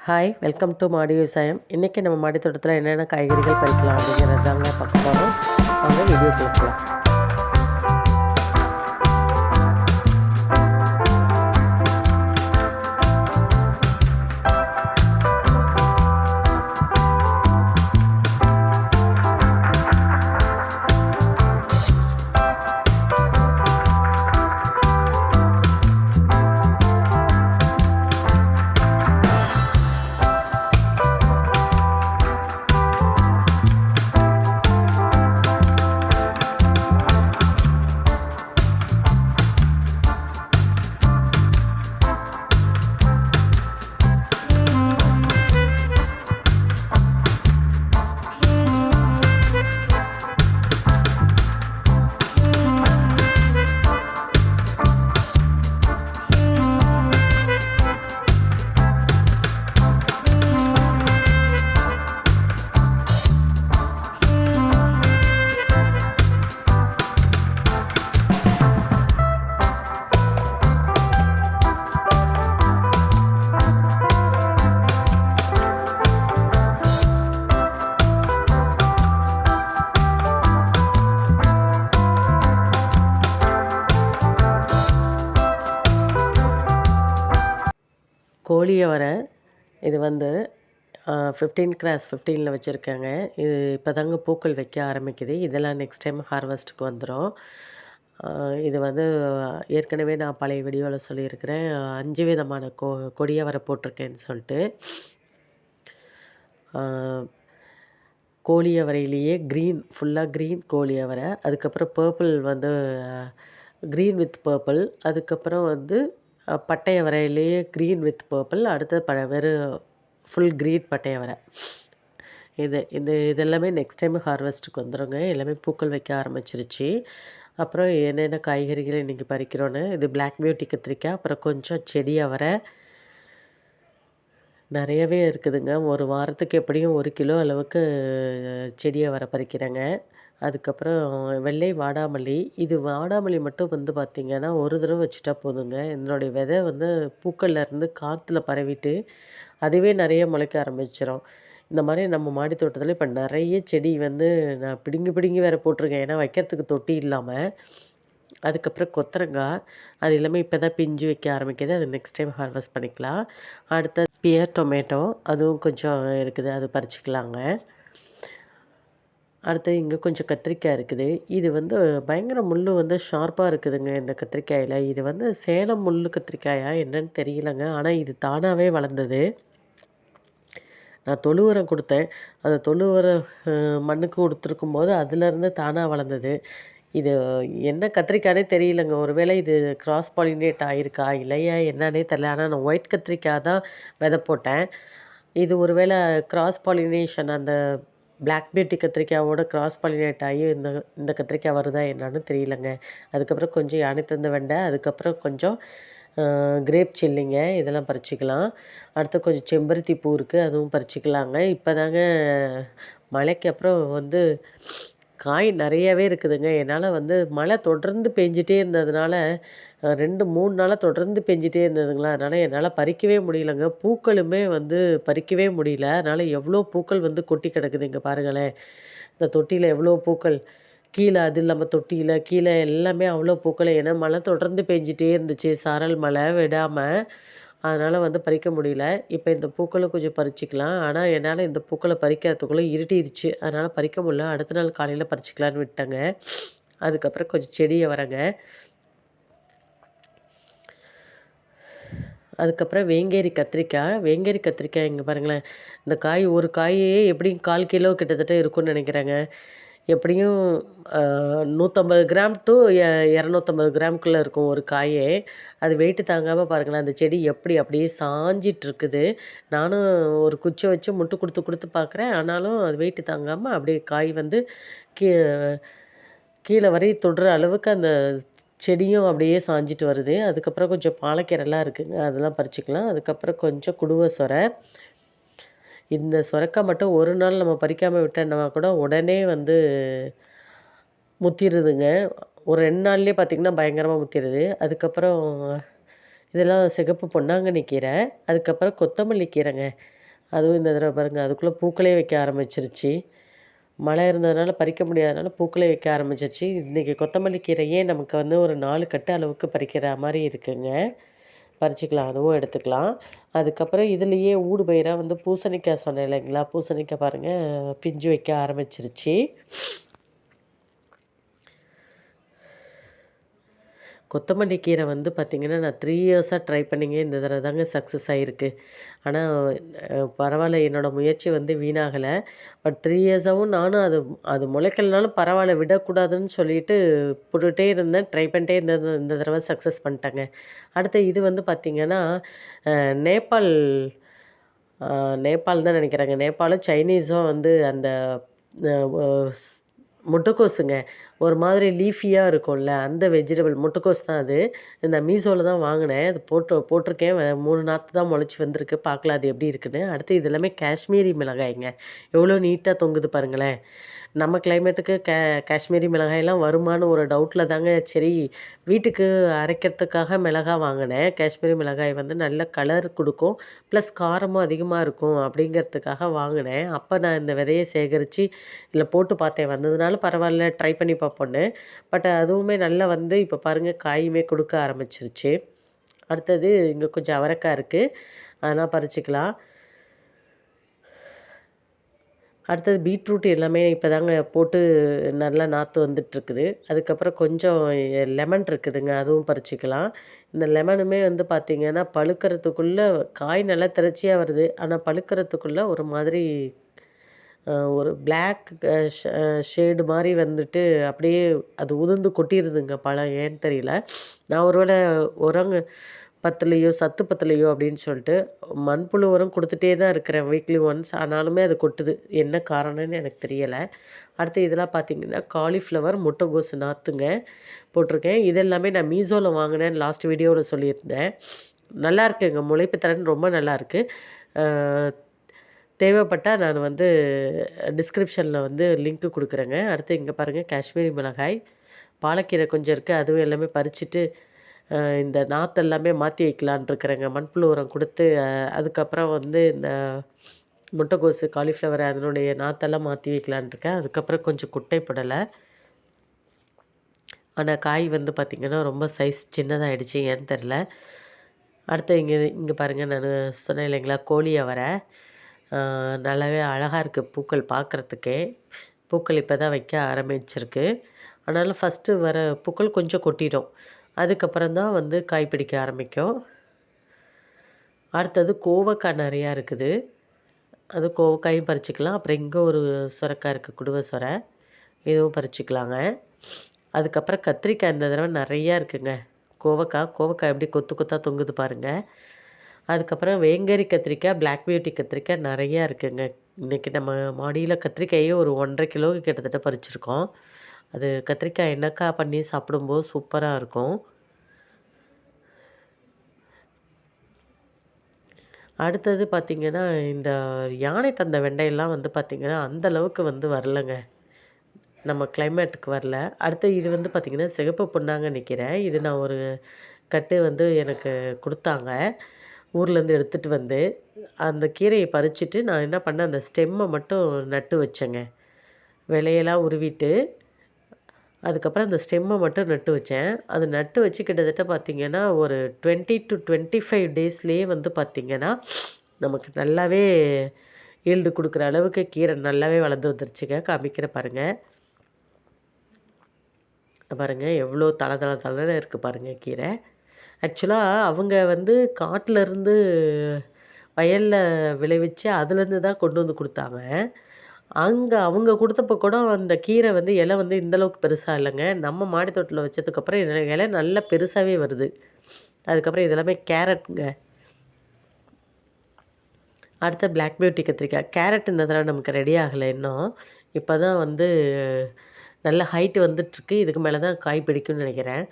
Hi welcome to மாடி விவசாயம் இன்றைக்கி நம்ம மாடி தோட்டத்தில் என்னென்ன காய்கறிகள் பறிக்கலாம் அப்படிங்கிறது தாங்க பார்க்க போகிறோம் வாங்க வீடியோ கொடுக்கலாம் கோழியை வர இது வந்து ஃபிஃப்டீன் கிராஸ் ஃபிஃப்டீனில் வச்சுருக்காங்க. இது இப்போ தாங்க பூக்கள் வைக்க ஆரம்பிக்குது. இதெல்லாம் நெக்ஸ்ட் டைம் ஹார்வெஸ்ட்டுக்கு வந்துடும் இது வந்து ஏற்கனவே நான் பழைய வீடியோவில் சொல்லியிருக்கிறேன். அஞ்சு விதமான கொ கொடியை வர போட்டிருக்கேன்னு சொல்லிட்டு. கோழி அவரையிலேயே க்ரீன் ஃபுல்லாக க்ரீன் கோழி அவரை அதுக்கப்புறம் பர்பிள் வந்து க்ரீன் வித் பர்பிள் அதுக்கப்புறம் வந்து பட்டை அவரையிலேயே க்ரீன் வித் பர்பிள் அடுத்தது ப வெறும் ஃபுல் க்ரீன் பட்டை அவரை இது இது இதெல்லாமே நெக்ஸ்ட் டைம் ஹார்வெஸ்ட்டுக்கு வந்துடுங்க எல்லாமே பூக்கள் வைக்க ஆரம்பிச்சிருச்சு. அப்புறம் என்னென்ன காய்கறிகள் இன்றைக்கி பறிக்கிறோன்னு இது பிளாக் பியூட்டி கத்திரிக்காய் அப்புறம் கொஞ்சம் செடி அவரை நிறையவே இருக்குதுங்க. ஒரு வாரத்துக்கு எப்படியும் ஒரு கிலோ அளவுக்கு செடியை வர பறிக்கிறேங்க. அதுக்கப்புறம் வெள்ளை வாடாமல்லி. இது வாடாமல்லி மட்டும் வந்து பார்த்திங்கன்னா ஒரு தடவை வச்சுட்டா போதுங்க. இதனுடைய விதை வந்து பூக்கள்லேருந்து காற்றுல பரவிட்டு அதுவே நிறைய முளைக்க ஆரம்பிச்சிடும் இந்த மாதிரி நம்ம மாடி தோட்டத்தில் இப்போ நிறைய செடி வந்து நான் பிடுங்கி பிடுங்கி வேறு போட்டிருக்கேன். ஏன்னா வைக்கிறதுக்கு தொட்டி இல்லாமல் அதுக்கப்புறம் கொத்தரங்காய். அது எல்லாமே இப்போ தான் பிஞ்சு வைக்க ஆரம்பிக்குது. அது நெக்ஸ்ட் டைம் ஹார்வெஸ்ட் பண்ணிக்கலாம். அடுத்த பியர் டொமேட்டோ அதுவும் கொஞ்சம் இருக்குது. அது பறிச்சிக்கலாங்க. அடுத்து இங்கே கொஞ்சம் கத்திரிக்காய் இருக்குது. இது வந்து பயங்கர முள் வந்து ஷார்ப்பாக இருக்குதுங்க இந்த கத்திரிக்காயில். இது வந்து சேலம் முள் கத்திரிக்காயா என்னன்னு தெரியலங்க. ஆனால் இது தானாகவே வளர்ந்தது. நான் தொழு உரம் கொடுத்தேன். அந்த தொழு உரம் மண்ணுக்கு கொடுத்துருக்கும் போது அதுலேருந்து தானாக வளர்ந்தது. இது என்ன கத்திரிக்காய்னே தெரியலங்க. ஒருவேளை இது கிராஸ் பாலினேட் ஆகிருக்கா இல்லையா என்னன்னே தெரியல. ஆனால் நான் ஒயிட் கத்திரிக்காய் தான் விதை போட்டேன். இது ஒருவேளை கிராஸ் பாலினேஷன் அந்த பிளாக் பியூட்டி கத்திரிக்காயோட கிராஸ் பாலினேட் ஆகி இந்த இந்த கத்திரிக்காய் வருதா என்னான்னு தெரியலங்க. அதுக்கப்புறம் கொஞ்சம் யானை தந்த வெண்டை அதுக்கப்புறம் கொஞ்சம் கிரேப் சில்லிங்க இதெல்லாம் பறிச்சிக்கலாம். அடுத்து கொஞ்சம் செம்பருத்தி பூ இருக்குது அதுவும் பறிச்சிக்கலாங்க. இப்போ தாங்க மழைக்கு அப்புறம் வந்து காய் நிறையவே இருக்குதுங்க. என்னால் வந்து மழை தொடர்ந்து பெஞ்சிட்டே இருந்ததுனால ரெண்டு மூணு நாளாக தொடர்ந்து பெஞ்சிட்டே இருந்ததுங்களா? அதனால் என்னால் பறிக்கவே முடியலங்க. பூக்களுமே வந்து பறிக்கவே முடியல. அதனால் எவ்வளோ பூக்கள் வந்து கொட்டி கிடக்குது இங்கே பாருங்களேன். இந்த தொட்டியில் எவ்வளோ பூக்கள்? கீழே அது இல்லாமல் தொட்டியில் கீழே எல்லாமே அவ்வளோ பூக்கள். ஏன்னா மழை தொடர்ந்து பெஞ்சிட்டே இருந்துச்சு. சாரல் மழை விடாமல் அதனால் வந்து பறிக்க முடியல. இப்போ இந்த பூக்களை கொஞ்சம் பறிச்சுக்கலாம். ஆனால் என்னால் இந்த பூக்களை பறிக்கிறதுக்குள்ளே இருட்டிருச்சு. அதனால் பறிக்க முடியல. அடுத்த நாள் காலையில் பறிச்சிக்கலான்னு விட்டேங்க. அதுக்கப்புறம் கொஞ்சம் செடியை வரேங்க. அதுக்கப்புறம் வேங்கேரி கத்திரிக்காய். வேங்கேரி கத்திரிக்காய் இங்கே பாருங்களேன். இந்த காய் ஒரு காயே எப்படியும் கால் கிலோ கிட்டத்தட்ட இருக்கும்னு நினைக்கிறேங்க. எப்படியும் நூற்றம்பது கிராம் டு இரநூத்தம்பது கிராம்குள்ளே இருக்கும் ஒரு காயே. அது வெயிட்டு தாங்காமல் பாருங்களேன் அந்த செடி எப்படி அப்படியே சாஞ்சிட்ருக்குது. நானும் ஒரு குச்சை வச்சு முட்டு கொடுத்து கொடுத்து பார்க்குறேன் ஆனாலும் அது வெயிட்டு தாங்காமல் அப்படியே காய் வந்து கீ கீழே வரை தொடுற அளவுக்கு அந்த செடியும் அப்படியே சாஞ்சிட்டு வருது. அதுக்கப்புறம் கொஞ்சம் பாலக்கீரைலாம் இருக்குதுங்க அதெல்லாம் பறிச்சுக்கலாம். அதுக்கப்புறம் கொஞ்சம் குடுவை சொரை. இந்த சொரக்காய் மட்டும் ஒரு நாள் நம்ம பறிக்காமல் விட்டோம்னா கூட உடனே வந்து முத்திடுதுங்க ஒரு ரெண்டு நாள்லேயே பார்த்திங்கன்னா பயங்கரமாக முத்திடுது அதுக்கப்புறம் இதெல்லாம் சிகப்பு பொன்னாங்கண்ணி கீரை. அதுக்கப்புறம் கொத்தமல்லி கீரைங்க. அதுவும் இந்த தடவை பாருங்கள் அதுக்குள்ளே பூக்களே வைக்க ஆரம்பிச்சிருச்சு. மழை இருந்ததுனால பறிக்க முடியாதனால பூக்களே வைக்க ஆரம்பிச்சிச்சு இன்றைக்கி கொத்தமல்லி கீரையே நமக்கு வந்து ஒரு நாலு கட்டு அளவுக்கு பறிக்கிற மாதிரி இருக்குங்க. பறிச்சிக்கலாம் அதுவும் எடுத்துக்கலாம். அதுக்கப்புறம் இதுலேயே ஊடு பயிராக வந்து பூசணிக்காய் சொன்னேன் இல்லைங்களா? பூசணிக்காய் பாருங்கள் பிஞ்சு வைக்க ஆரம்பிச்சிருச்சு. கொத்தமல்லி கீரை வந்து பார்த்திங்கன்னா நான் த்ரீ இயர்ஸாக ட்ரை பண்ணிங்க. இந்த தடவை தாங்க சக்ஸஸ் ஆகிருக்கு ஆனால் பரவாயில்ல. என்னோடய முயற்சி வந்து வீணாகலை. பட் த்ரீ இயர்ஸாகவும் நானும் அது அது முளைக்கலனாலும் பரவாயில்ல. விடக்கூடாதுன்னு சொல்லிட்டு போட்டுகிட்டே இருந்தேன். ட்ரை பண்ணிட்டே இருந்தது இந்த தடவை சக்ஸஸ் பண்ணிட்டேங்க. அடுத்து இது வந்து பார்த்திங்கன்னா நேபாள் நேபாள் தான் நினைக்கிறாங்க. நேபாளும் சைனீஸும் வந்து அந்த முட்டைக்கோஸுங்க. ஒரு மாதிரி லீஃபியாக இருக்கும்ல அந்த வெஜிடபிள் முட்டைக்கோஸ் தான் அது. நான் மீஷோவில் தான் வாங்கினேன். அது போட்டு போட்டிருக்கேன். மூணு நாற்று தான் முளைச்சி வந்திருக்கு. பார்க்கலாம் அது எப்படி இருக்குன்னு. அடுத்து இது எல்லாமே காஷ்மீரி மிளகாய்ங்க. எவ்வளோ நீட்டாக தொங்குது பாருங்களேன். நம்ம கிளைமேட்டுக்கு கே காஷ்மீரி மிளகாயெல்லாம் வருமானு ஒரு டவுட்டில் தாங்க சரி வீட்டுக்கு அரைக்கிறதுக்காக மிளகாய் வாங்கினேன். காஷ்மீரி மிளகாய் வந்து நல்ல கலர் கொடுக்கும் ப்ளஸ் காரமும் அதிகமாக இருக்கும் அப்படிங்கிறதுக்காக வாங்கினேன். அப்போ நான் இந்த விதையை சேகரித்து இல்லை போட்டு பார்த்தேன். வந்ததுனால பரவாயில்ல ட்ரை பண்ணி பார்ப்போன்னு. பட் அதுவுமே நல்லா வந்து இப்போ பாருங்கள் காயுமே கொடுக்க ஆரம்பிச்சிருச்சு. அடுத்தது இங்கே கொஞ்சம் அவரைக்காய் இருக்குது அதெல்லாம் பறிச்சிக்கலாம். அடுத்தது பீட்ரூட் எல்லாமே இப்போ தாங்க போட்டு நல்லா நாற்று வந்துட்டுருக்குது. அதுக்கப்புறம் கொஞ்சம் லெமன் இருக்குதுங்க அதுவும் பறிச்சிக்கலாம். இந்த லெமனுமே வந்து பார்த்திங்கன்னா பழுக்கிறதுக்குள்ளே காய் நல்லா திரச்சியாக வருது. ஆனால் பழுக்கிறதுக்குள்ளே ஒரு மாதிரி ஒரு பிளாக் ஷேடு மாதிரி வந்துட்டு அப்படியே அது உதிர்ந்து கொட்டிடுதுங்க பழம். ஏன்னு தெரியல. நான் ஒருவேளை உரங்க பத்தலையோ சத்து பத்தலையோ அப்படின்னு சொல்லிட்டு மண்புழு உரம் கொடுத்துட்டே தான் இருக்கிறேன் வீக்லி ஒன்ஸ் ஆனாலுமே அது கொட்டுது. என்ன காரணம்னு எனக்கு தெரியலை. அடுத்து இதெல்லாம் பார்த்திங்கன்னா காலிஃப்ளவர் முட்டைகோசு நாற்றுங்க போட்டிருக்கேன். இதெல்லாமே நான் மீஷோவில் வாங்கினேன் லாஸ்ட் வீடியோவில் சொல்லியிருந்தேன். நல்லா இருக்குங்க. முளைப்பு தரன் ரொம்ப நல்லாயிருக்கு தேவைப்பட்டால் நான் வந்து டிஸ்கிரிப்ஷனில் வந்து லிங்க்கு கொடுக்குறேங்க. அடுத்து இங்கே பாருங்கள் காஷ்மீரி மிளகாய். பாலக்கீரை கொஞ்சம் இருக்குது அதுவும் எல்லாமே பறிச்சுட்டு இந்த நாற்றெல்லாமே மாற்றி வைக்கலான் இருக்கிறேங்க. மண்புழு உரம் கொடுத்து அதுக்கப்புறம் வந்து இந்த முட்டைகோஸு காலிஃப்ளவர் அதனுடைய நாற்றெல்லாம் மாற்றி வைக்கலான்ருக்கேன் அதுக்கப்புறம் கொஞ்சம் குட்டை படலை. ஆனால் காய் வந்து பார்த்திங்கன்னா ரொம்ப சைஸ் சின்னதாகிடுச்சு ஏன்னு தெரில அடுத்து இங்கே இங்கே பாருங்கள் நான் சொன்னேன் இல்லைங்களா கோழி அவரை. நல்லாவே அழகாக இருக்குது பூக்கள் பார்க்குறதுக்கே பூக்கள் இப்போ தான் வைக்க ஆரம்பிச்சிருக்கு. ஆனாலும் ஃபஸ்ட்டு வர பூக்கள் கொஞ்சம் கொட்டிடும். அதுக்கப்புறம் தான் வந்து காய் பிடிக்க ஆரம்பிக்கும். அடுத்தது கோவக்காய் நிறையா இருக்குது. அது கோவக்காயும் பறிச்சிக்கலாம். அப்புறம் இங்கே ஒரு சுரக்காய் இருக்குது குடுவை சுரை. இதுவும் பறிச்சிக்கலாங்க. அதுக்கப்புறம் கத்திரிக்காய் இந்த தடவை நிறையா இருக்குங்க. கோவக்காய் கோவக்காய் எப்படி கொத்து கொத்தாக தொங்குது பாருங்கள் அதுக்கப்புறம் வேங்கரி கத்திரிக்காய் பிளாக் பியூட்டி கத்திரிக்காய் நிறையா இருக்குதுங்க இன்றைக்கி நம்ம மாடியில் கத்திரிக்காயே ஒரு ஒன்றரை கிலோ கிட்டத்தட்ட பறிச்சிருக்கோம். அது கத்திரிக்காய் எண்ணெய்க்காய் பண்ணி சாப்பிடும்போது சூப்பராக இருக்கும். அடுத்தது பார்த்திங்கன்னா இந்த யானை தந்த வெண்டையெல்லாம் வந்து பார்த்திங்கன்னா அந்த அளவுக்கு வந்து வரலங்க. நம்ம கிளைமேட்டுக்கு வரல. அடுத்து இது வந்து பார்த்திங்கன்னா சிகப்பு பொண்ணாங்க நிற்கிறேன் இது நான் ஒரு கட்டு வந்து எனக்கு கொடுத்தாங்க. ஊர்லேருந்து எடுத்துகிட்டு வந்து அந்த கீரையை பறிச்சுட்டு நான் என்ன பண்ணேன் அந்த ஸ்டெம்மை மட்டும் நட்டு வச்சேங்க. விலையெல்லாம் உருவிட்டு அதுக்கப்புறம் அந்த ஸ்டெம்மை மட்டும் நட்டு வச்சேன். அது நட்டு வச்சு கிட்டத்தட்ட பார்த்திங்கன்னா ஒரு டுவெண்ட்டி டு டுவெண்ட்டி ஃபைவ் டேஸ்லேயே வந்து பார்த்திங்கன்னா நமக்கு நல்லாவே ஈல்டு கொடுக்குற அளவுக்கு கீரை நல்லாவே வளர்ந்து வந்துருச்சுங்க. காமிக்கிற பாருங்கள் பாருங்கள் எவ்வளோ தலை தலை தலைன்னு இருக்குது பாருங்கள் கீரை. ஆக்சுவலாக அவங்க வந்து காட்டிலருந்து வயலில் விளைவிச்சு அதுலேருந்து தான் கொண்டு வந்து கொடுத்தாங்க. அங்கே அவங்க கொடுத்தப்ப கூட அந்த கீரை வந்து இலை வந்து இந்தளவுக்கு பெருசாக இல்லைங்க. நம்ம மாடி தோட்டத்தில் வச்சதுக்கப்புறம் இலை இலை நல்லா பெருசாகவே வருது. அதுக்கப்புறம் இதெல்லாமே கேரட்டுங்க. அடுத்த பிளாக் பியூட்டி கத்திரிக்காய். கேரட் இந்த தடவை நமக்கு ரெடி ஆகலை இன்னும். இப்போ தான் வந்து நல்ல ஹைட்டு வந்துட்டுருக்கு. இதுக்கு மேலே தான் காய் பிடிக்கும்னு நினைக்கிறேன்.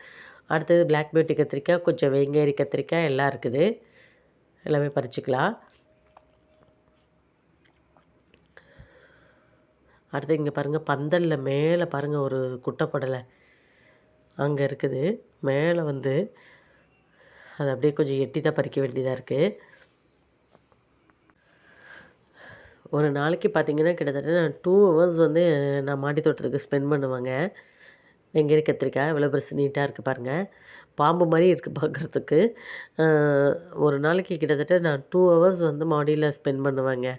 அடுத்தது பிளாக் பியூட்டி கத்திரிக்காய் கொஞ்சம் வெங்கேரி கத்திரிக்காய் எல்லாம் இருக்குது. எல்லாமே பறிச்சிக்கலாம். அடுத்து இங்கே பாருங்கள் பந்தலில் மேலே பாருங்கள் ஒரு குட்டைப்படலை அங்கே இருக்குது. மேலே வந்து அது அப்படியே கொஞ்சம் எட்டி தான் பறிக்க வேண்டியதாக இருக்குது ஒரு நாளைக்கு பார்த்திங்கன்னா கிட்டத்தட்ட நான் டூ ஹவர்ஸ் வந்து நான் மாடி தோட்டத்துக்கு ஸ்பெண்ட் பண்ணுவேங்க. வெங்காய கத்திரிக்காய் இவ்வளோ பெருசு நீட்டாக இருக்குது பாருங்கள் பாம்பு மாதிரி இருக்குது பார்க்குறதுக்கு ஒரு நாளைக்கு கிட்டத்தட்ட நான் டூ ஹவர்ஸ் வந்து மாடியில் ஸ்பெண்ட் பண்ணுவேங்க.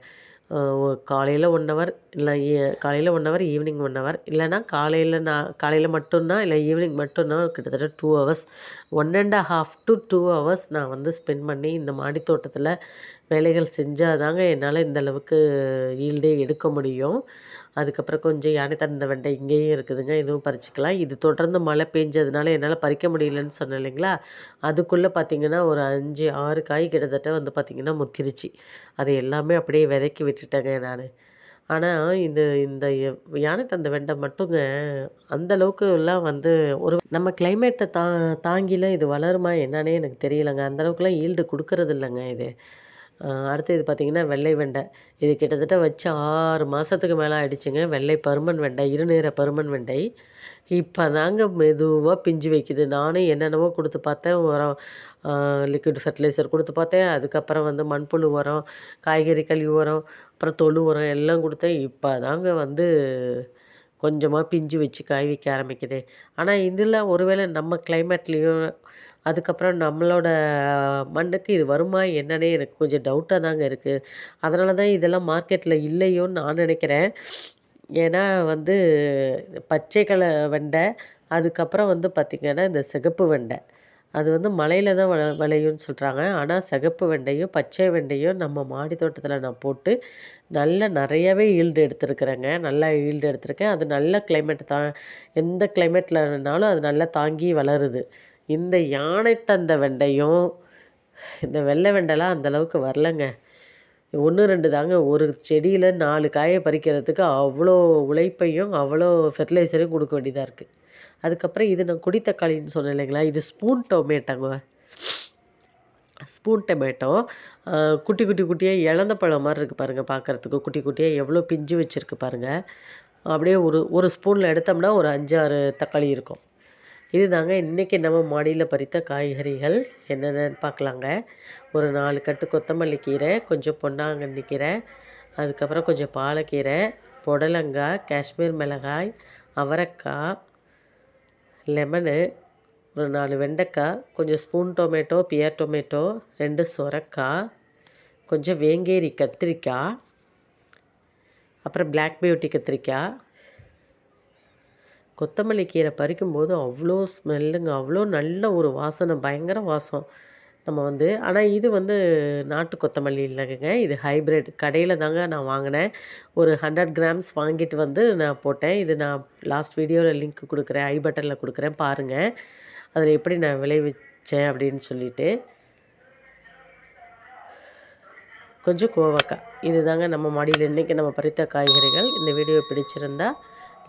காலையில் ஒன் ஹவர் இல்லை காலையில் one hour evening one hour இல்லைனா காலையில் நான் காலையில் மட்டும்தான் இல்லை ஈவினிங் மட்டும்தான் கிட்டத்தட்ட two hours one and half to two hours நான் வந்து ஸ்பெண்ட் பண்ணி இந்த மாடி தோட்டத்தில் வேலைகள் செஞ்சால் தாங்க என்னால் இந்த அளவுக்கு ஈல்டே எடுக்க முடியும். அதுக்கப்புறம் கொஞ்சம் யானை தந்த வெண்டை இங்கேயும் இருக்குதுங்க இதுவும் பறிச்சிக்கலாம். இது தொடர்ந்து மழை பெஞ்சதுனால என்னால் பறிக்க முடியலன்னு சொன்னேன் இல்லைங்களா? அதுக்குள்ளே பார்த்திங்கன்னா ஒரு அஞ்சு ஆறு காய் கிட்டத்தட்ட வந்து பார்த்திங்கன்னா முத்திருச்சு. அது எல்லாமே அப்படியே விதைக்கி விட்டுட்டேங்க நான். ஆனால் இந்த இந்த யானை தந்த வெண்டை மட்டுங்க அந்தளவுக்கு எல்லாம் வந்து ஒரு நம்ம கிளைமேட்டை தா தாங்கிலாம் இது வளருமா என்னன்னே எனக்கு தெரியலைங்க. அந்தளவுக்குலாம் ஈல்டு கொடுக்கறது இல்லைங்க இது. அடுத்து இது பார்த்திங்கன்னா வெள்ளை வெண்டை. இது கிட்டத்தட்ட வச்சு ஆறு மாதத்துக்கு மேலே ஆகிடுச்சிங்க வெள்ளை பருமன் வெண்டை இருநேர பருமன் வெண்டை. இப்போ தாங்க மெதுவாக பிஞ்சு வைக்குது. நானும் என்னென்னவோ கொடுத்து பார்த்தேன். உரம் லிக்விட் ஃபர்டிலைசர் கொடுத்து பார்த்தேன். அதுக்கப்புறம் வந்து மண்புழு உரம் காய்கறி கழிவு உரம் அப்புறம் தொழு உரம் எல்லாம் கொடுத்தேன். இப்போ தாங்க வந்து கொஞ்சமாக பிஞ்சு வச்சு காய் வைக்க ஆரம்பிக்குது. ஆனால் இதில் ஒருவேளை நம்ம கிளைமேட்லேயும் அதுக்கப்புறம் நம்மளோட மண்ணுக்கு இது வருமா என்னன்னே எனக்கு கொஞ்சம் டவுட்டாக தாங்க இருக்குது அதனால தான் இதெல்லாம் மார்க்கெட்டில் இல்லையோன்னு நான் நினைக்கிறேன். ஏன்னா வந்து பச்சை கலர் வெண்டை அதுக்கப்புறம் வந்து பார்த்திங்கன்னா இந்த சிகப்பு வெண்டை. அது வந்து மலையில் தான் வள விளையும்னு சொல்கிறாங்க ஆனால் சிகப்பு வெண்டையும் பச்சை வெண்டையும் நம்ம மாடி தோட்டத்தில் நான் போட்டு நல்ல நிறையவே ஈல்டு எடுத்துருக்குறேங்க. நல்லா ஈல்டு எடுத்திருக்கேன். அது நல்ல கிளைமேட் தா எந்த கிளைமேட்லனாலும் அது நல்லா தாங்கி வளருது. இந்த யானை தந்த வெண்டையும் இந்த வெள்ளை வெண்டைலாம் அந்தளவுக்கு வரலங்க. ஒன்று ரெண்டு தாங்க. ஒரு செடியில் நாலு காயை பறிக்கிறதுக்கு அவ்வளோ உழைப்பையும் அவ்வளோ ஃபெர்டிலைசரையும் கொடுக்க வேண்டியதாக இருக்குது அதுக்கப்புறம் இது நான் குடி தக்காளின்னு சொன்னேன் இல்லைங்களா? இது ஸ்பூன் டொமேட்டோங்க ஸ்பூன் டொமேட்டோ குட்டி குட்டி குட்டியாக இழந்த பழம் மாதிரி இருக்குது பாருங்கள் பார்க்குறதுக்கு குட்டி குட்டியாக எவ்வளோ பிஞ்சு வச்சுருக்கு பாருங்கள் அப்படியே ஒரு ஒரு ஸ்பூனில் எடுத்தோம்னா ஒரு அஞ்சாறு தக்காளி இருக்கும். இது தாங்க இன்றைக்கி நம்ம மாடியில் பறித்த காய்கறிகள் என்னென்னு பார்க்கலாங்க. ஒரு நாலு கட்டு கொத்தமல்லி கீரை கொஞ்சம் பொன்னாங்கண்ணி கீரை அதுக்கப்புறம் கொஞ்சம் பாலக்கீரை புடலங்காய் காஷ்மீர் மிளகாய் அவரைக்காய் லெமனு ஒரு நாலு வெண்டைக்காய் கொஞ்சம் ஸ்பூன் டொமேட்டோ பியர் டொமேட்டோ ரெண்டு சொரக்காய் கொஞ்சம் வேங்கேரி கத்திரிக்காய் அப்புறம் பிளாக் பியூட்டி கத்திரிக்காய் கொத்தமல்லி கீரை பறிக்கும்போது அவ்வளோ ஸ்மெல்லுங்க அவ்வளோ நல்ல ஒரு வாசனை பயங்கர வாசம். நம்ம வந்து ஆனால் இது வந்து நாட்டு கொத்தமல்லி இல்லைங்க இது ஹைப்ரிட் கடையில் தாங்க நான் வாங்கினேன். ஒரு ஹண்ட்ரட் கிராம்ஸ் வாங்கிட்டு வந்து நான் போட்டேன். இது நான் லாஸ்ட் வீடியோவில் லிங்க் கொடுக்குறேன். ஐ பட்டனில் கொடுக்குறேன். பாருங்கள் அதில் எப்படி நான் விளைவிச்சேன் அப்படின்னு சொல்லிட்டு. கொஞ்சம் கோவக்காய். இது தாங்க நம்ம மாடியில் இன்றைக்கி நம்ம பறித்த காய்கறிகள். இந்த வீடியோ பிடிச்சிருந்தா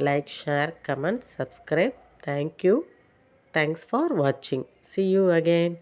like share comment subscribe. Thank you. Thanks for watching. See you again